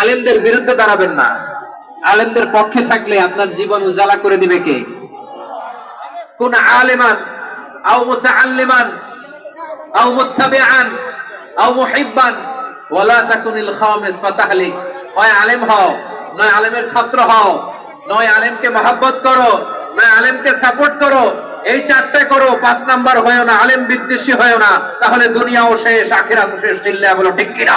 আলেমদের বিরুদ্ধে দাঁড়াবেন না। আলেমদের পক্ষে থাকলে আপনার জীবন উজালা করে দিবে কে? কোন আলেমান নয় আলেমকে করো, নয় আলেমকে সাপোর্ট করো, এই করো, পাঁচ নাম্বার না, আলেম না, তাহলে দুনিয়াও শেষ আখিরাত শেষ চিল্লা বলো, ঠিক কিনা?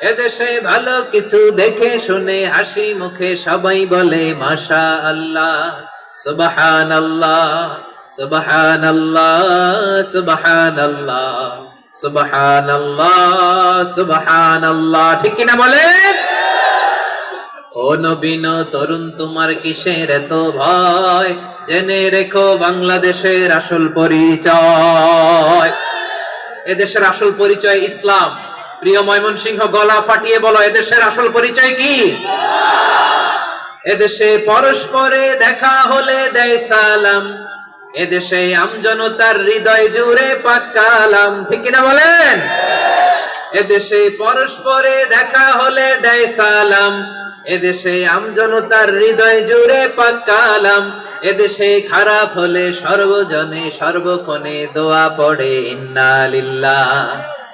এদেশে ভালো কিছু দেখে শুনে হাসি মুখে সবাই বলে মাশা আল্লাহ সুবহান আল্লাহ সুবহান আল্লাহ সুবহান আল্লাহ সুবহান আল্লাহ সুবহান আল্লাহ ঠিক কিনা বলে? ও নবীন তরুণ, তোমার কিসের এত ভয়? জেনে রেখো বাংলাদেশের আসল পরিচয়। এদেশের আসল পরিচয় ইসলাম। প্রিয় ময়মনসিংহ, গলা ফাটিয়ে বলো, এদেশের আসল পরিচয় কি? এদেশে পরস্পরে দেখা হলে দেয় সালাম। এদেশে আমজনতার হৃদয় জুড়ে পাক্কালাম ঠিক কিনা বলেন? এদেশে পরস্পরে দেখা হলে দেয় সালাম। এদেশে আমজনতার হৃদয় জুড়ে পাক্কালাম এদেশে খারাপ হলে সর্বজনে সর্বক্ষণে দোয়া পড়ে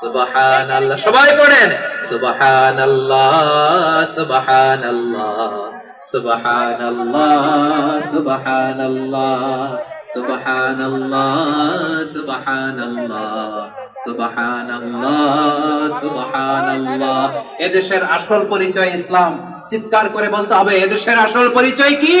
সুবহান সবাই পড়েন। সুবহান এদেশের আসল পরিচয় ইসলাম। চিৎকার করে বলতে হবে, এদেশের আসল পরিচয় কি?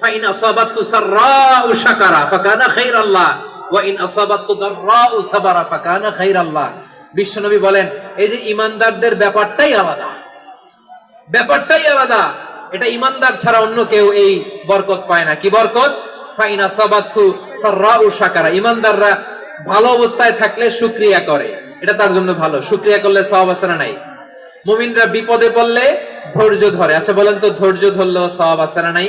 ফাইন আসাবাতহু সাররাউ শাকারা ফাকানা খাইরাল্লাহ, ওয়া ইন আসাবাতহু দাররাউ বলেন, এই যে ইমানদারদের ব্যাপারটাই আলাদা। ব্যাপারটাই আলাদা। এটা ইমানদার ছাড়া অন্য কেউ এই বরকত পায় না। কি বরকত? ফাইনা ইমানদাররা ভালো অবস্থায় থাকলে শুকরিয়া করে। এটা তার জন্য ভালো। শুকরিয়া করলে সওয়াব নাই? মুমিনরা বিপদে পড়লে ধৈর্য ধরে। আচ্ছা বলেন তো, ধৈর্য ধরলেও সওয়াব নাই?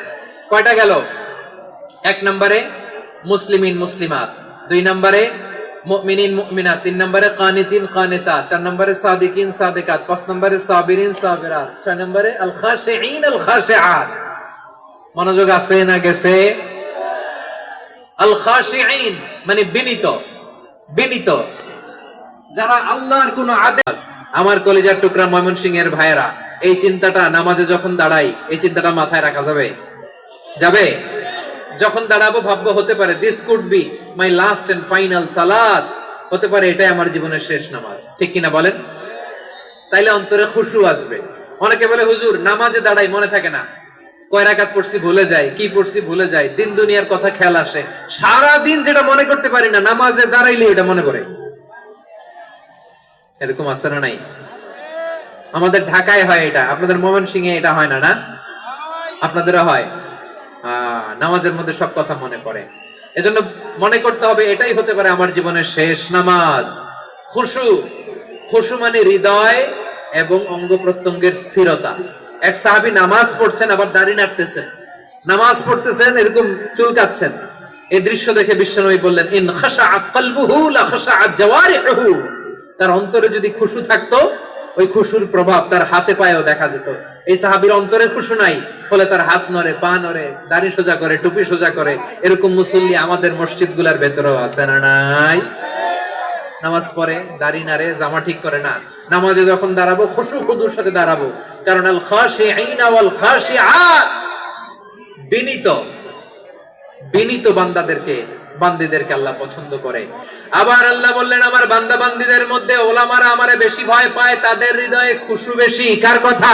কয়টা গেল? এক নম্বরে মুসলিমিন, মুসলিমাত। দুই নম্বরে মুমিনিন, মুমিনাত। তিন নম্বরে কানিতিন, কানিতাত। চার নম্বরে সাদিকিন, সাদিকাত। পাঁচ নম্বরে সাবিরিন, সাবিরাত। ছয় নম্বরে মনোযোগ আছে না গেছে? মানে যারা আল্লাহর কোন আদেশ আমার কলিজার টুকরা ময়মনসিং এর ভাইয়েরা, এই চিন্তাটা নামাজে যখন দাঁড়াই, এই চিন্তাটা মাথায় রাখা যাবে। যাবে? যখন দাঁড়াবো, ভাববো হতে পারে this could be my last and final salad হতে পারে এটাই আমার জীবনের শেষ নামাজ। ঠিক কিনা বলেন? তাইলে অন্তরে খুশু আসবে। অনেকে বলে, হুজুর, নামাজে দাঁড়াই, মনে থাকে না। কয় পড়ছি, ভুলে কি পড়ছি, ভুলে দিন দুনিয়ার কথা খেয়াল আসে। সারা দিন যেটা মনে করতে পারি না, নামাজে দাঁড়াইলে এটা মনে করে এরকম আছে না নাই? আমাদের ঢাকায় হয় এটা। আপনাদের মোহন সিং এ এটা হয় না না? আপনাদেরও হয়? নামাজের মধ্যে সব কথা মনে পড়ে। এজন্য মনে করতে হবে, এটাই হতে পারে আমার জীবনের শেষ নামাজ। খুশু। খুশু মানে হৃদয় এবং অঙ্গ প্রত্যঙ্গের স্থিরতা। এক সাহাবি নামাজ পড়ছেন, আবার দাড়ি নাড়তেছেন। নামাজ পড়তেছেন, এরকম চুলকাচ্ছেন। এই দৃশ্য দেখে বিশ্বনবী বললেন, ইন খাশাআত কলবুহু লা খাশাআত জাওয়ারিহু তার অন্তরে যদি খুশু থাকতো, ওই খুশুর প্রভাব তার হাতে পায়েও দেখা যেত। এই সাহাবির অন্তরে খুশু নাই, ফলে তার হাত নড়ে, পা নড়ে, দাড়ি সোজা করে, টুপি সোজা করে, এরকম মুসল্লি আমাদের মসজিদগুলার ভেতরেও আছে না নাই? নামাজ পড়ে, দাড়ি নাড়ে, জামা ঠিক করে না। নামাজে যখন দাঁড়াবো, খুশু খুদুর সাথে দাঁড়াবো। কারণ আল খাশিঈনা ওয়াল খাশিআত। বিনীত বিনীত বান্দাদেরকে, বান্দিদেরকে আল্লাহ পছন্দ করে। আবার আল্লাহ বললেন, আমার বান্দা বান্দিদের মধ্যে ওলামারা আমারে বেশি ভয় পায়, তাদের হৃদয়ে খুশু বেশি। কার কথা?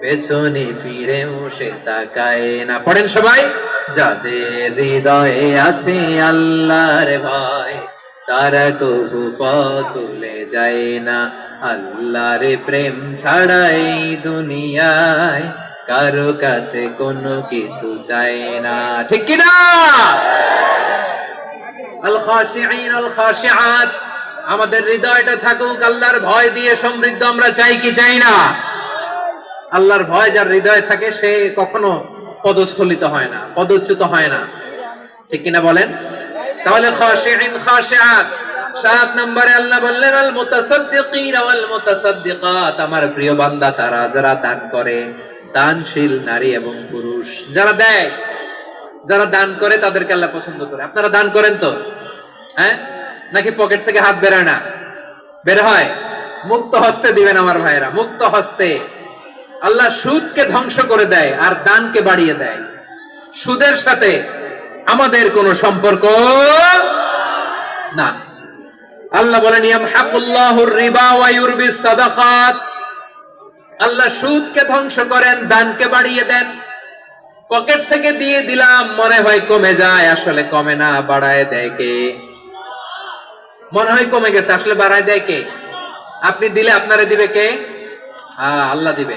পেছনে ফিরে সে তাকায় না। পড়েন সবাই। যাদের হৃদয়ে আছে আল্লাহর ভয়, তারা কবু পথুলে যায় না। আল্লাহর প্রেম ছাড়া এই দুনিয়ায় কারও কাছে কোনো কিছু চায় না। ঠিক কিনা আমাদের হৃদয়টা থাকুক, আল্লাহর ভয় দিয়ে সমৃদ্ধ আমরা চাই কি চাই না? আল্লাহর ভয় যার হৃদয়ে থাকে, সে কখনো পদস্খলিত হয় না, পদচ্যুত হয় না। ঠিক কিনা বলেন? তাহলে সাত নম্বরে আল্লাহ বললেন, আল মুতাসাদ্দিকিন ওয়াল মুতাসাদ্দিকাত আমার প্রিয় বান্দা, তারা যারা দান করে, দানশীল নারী এবং পুরুষ, যারা দেয়, যারা দান করে, তাদেরকে আল্লাহ পছন্দ করে। আপনারা দান করেন তো? হ্যাঁ? নাকি পকেট থেকে হাত বেরোয় না? বের হয়? মুক্ত হস্তে দিবেন আমার ভাইরা মুক্ত হস্তে। আল্লাহ সুদকে ধ্বংস করে দেয় আর দানকে বাড়িয়ে দেয়। সুদের সাথে আমাদের কোনো সম্পর্ক না। আল্লাহ বলেন আল্লাহ সুদকে ধ্বংস করেন, দানকে বাড়িয়ে দেন। পকেট থেকে দিয়ে দিলাম, মনে হয় কমে যায়, আসলে কমে না, বাড়ায় দেয় কে? মনে হয় কমে গেছে, আসলে বাড়ায় দেয় কে? আপনি দিলে আপনারে দিবে কে? হ্যাঁ আল্লাহ দিবে।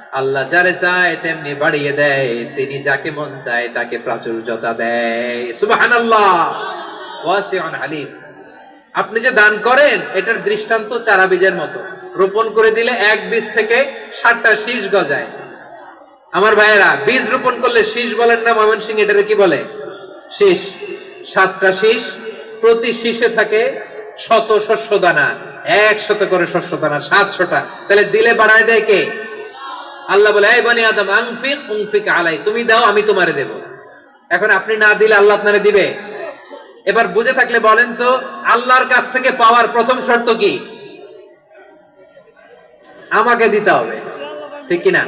আল্লাহ যারে চায় তেমনি বাড়িয়ে দেয়। তিনি যাকে মন চায় তাকে প্রাচুর্যতা দেয়। সুবাহান আল্লাহ আলিম আপনি যে দান করেন, এটার দৃষ্টান্ত চারা বীজের মতো। রোপণ করে দিলে এক বীজ থেকে ষাটটা শীষ গজায়। আমার ভাইয়েরা, বীজ রোপণ করলে শীষ বলেন না ময়মনসিং এটারে কি বলে? শীষ। সাতটা শীষ, প্রতি শীষে থাকে শত শস্য দানা একশত করে শস্য দানা সাতশোটা। তাহলে দিলে বাড়ায় দেয় কে? আল্লাহ বলে, এই বানি আদম, আংফিক, উংফিক আলাই, তুমি দাও, আমি তোমারে দেব। এখন আপনি না দিলে আল্লাহ আপনারে দিবে? এবার বুঝে থাকলে বলেন তো, আল্লাহর কাছ থেকে পাওয়ার প্রথম শর্ত কি? আমাকে দিতে হবে। ঠিক কিনা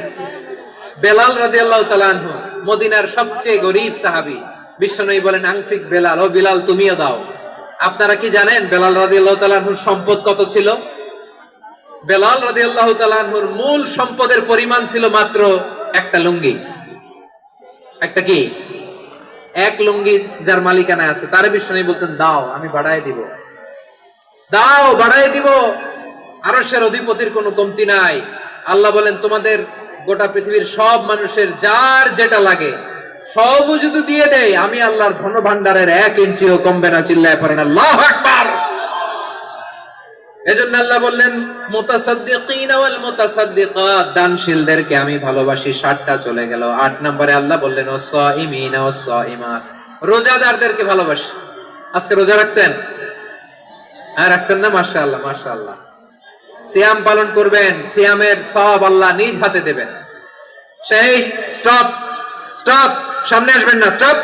বেলাল রাজি আল্লাহ তালানহু মদিনার সবচেয়ে গরিব সাহাবি, বিশ্বনবী বলেন, আংফিক বেলাল, ও বিলাল, তুমিও দাও। আপনারা কি জানেন বেলাল রাজি আল্লাহ তালানহুর সম্পদ কত ছিল? বেলাল রাজি আল্লাহ তালানহুর মূল সম্পদের পরিমাণ ছিল মাত্র একটা লুঙ্গি। একটা কি? এক লুঙ্গি যার মালিকানায় আছে। তার বিশ্বনবী বলতেন, দাও, আমি বাড়ায় দিব। দাও, বাড়ায় দিব। আরশের অধিপতির কোনো কমতি নাই। আল্লাহ বলেন, তোমাদের গোটা পৃথিবীর সব মানুষের যার যেটা লাগে, সব যদি দিয়ে দেয়। আমি আল্লাহর ধন ভান্ডারের এক ইঞ্চিও কমবে না, চিল্লায় পড়েন আল্লাহ আকবার। এজন্য আল্লাহ বললেন, মুতাসাদ্দিকিন ওয়াল মুতাসাদ্দিকাত। দানশীলদেরকে আমি ভালোবাসি, ষাটটা চলে গেল। আট নম্বরে আল্লাহ বললেন রোজাদারদেরকে ভালোবাসি। আজকে রোজা রাখছেন? হ্যাঁ রাখছেন না? মাশাআল্লাহ মাশাআল্লাহ। সিয়াম পালন করবেন, সিয়ামের সব আল্লাহ নিজ হাতে দেবেন। সেই, স্টপ স্টপ, সামনে আসবেন না, স্টপ।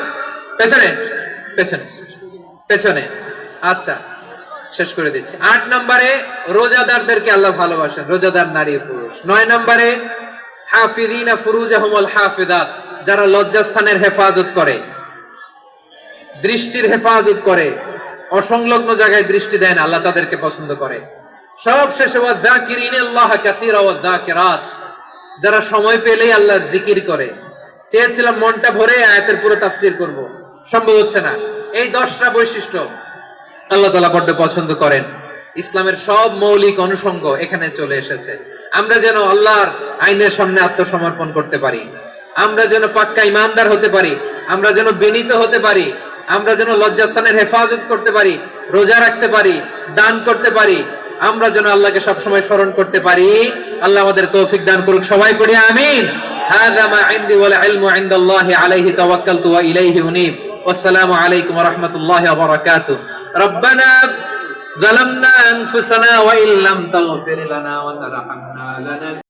পেছনে পেছনে পেছনে। আচ্ছা। শেষ করে দিচ্ছি। আট নম্বরে রোজাদারদেরকে আল্লাহ ভালোবাসেন, রোজাদার নারী পুরুষ। নয় নম্বরে হাফিদিনা ফুরুজাহুমুল হাফিদাত যারা লজ্জাস্থানের হেফাজত করে, দৃষ্টির হেফাজত করে, অসংলগ্ন জায়গায় দৃষ্টি দেন আল্লাহ তাদেরকে পছন্দ করে। সব শেষে যারা সময় পেলেই আল্লাহ জিকির করে। চেয়েছিলাম মনটা ভরে আয়াতের পুরো তাফসির করব, সম্ভব হচ্ছে না। এই দশটা বৈশিষ্ট্য আল্লাহ তালা বড্ড পছন্দ করেন ইসলামের সব মৌলিক অনুষঙ্গ এখানে চলে এসেছে আমরা যেন আল্লাহর আইনের সামনে আত্মসমর্পণ করতে পারি আমরা যেন পাক্কা ইমানদার হতে পারি আমরা যেন বিনীত হতে পারি আমরা যেন লজ্জাস্থানের হেফাজত করতে পারি রোজা রাখতে পারি দান করতে পারি আমরা যেন আল্লাহকে সবসময় স্মরণ করতে পারি আল্লাহ আমাদের তৌফিক দান করুক সবাই পড়ি আমিন هذا ما عندي والعلم عند الله عليه توكلت وإليه أنيب والسلام عليكم ورحمة الله وبركاته ربنا ظلمنا أنفسنا وإن لم تغفر لنا وترحمنا لنا